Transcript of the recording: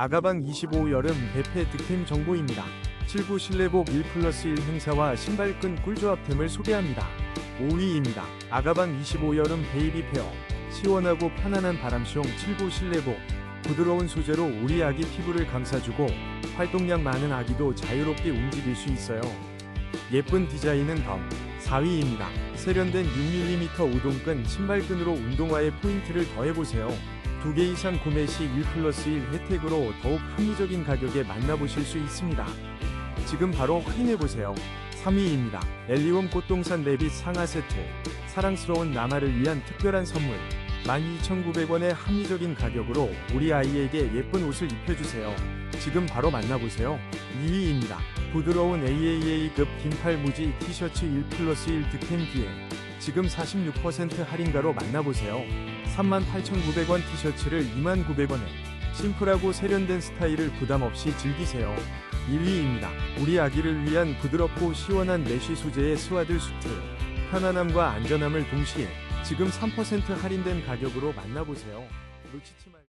아가방 25 여름 대패 득템 정보입니다. 79 실내복 1 플러스 1 행사와 신발끈 꿀조합템을 소개합니다. 5위입니다. 아가방 25 여름 베이비 페어 시원하고 편안한 바람숑 79 실내복 부드러운 소재로 우리 아기 피부를 감싸주고 활동량 많은 아기도 자유롭게 움직일 수 있어요. 예쁜 디자인은 덤 4위입니다. 세련된 6mm 우동끈 신발끈으로 운동화에 포인트를 더해보세요. 두 개 이상 구매 시 1 플러스 1 혜택으로 더욱 합리적인 가격에 만나보실 수 있습니다. 지금 바로 확인해보세요. 3위입니다. 엘리온 꽃동산 레빗 상하 세트. 사랑스러운 나마를 위한 특별한 선물. 12,900원의 합리적인 가격으로 우리 아이에게 예쁜 옷을 입혀주세요. 지금 바로 만나보세요. 2위입니다. 부드러운 AAA급 긴팔 무지 티셔츠 1 플러스 1 득템 기회. 지금 46% 할인가로 만나보세요. 38,900원 티셔츠를 29,900원에 심플하고 세련된 스타일을 부담 없이 즐기세요. 1위입니다. 우리 아기를 위한 부드럽고 시원한 메쉬 소재의 스와들 수트. 편안함과 안전함을 동시에 지금 3% 할인된 가격으로 만나보세요. 놓치지 말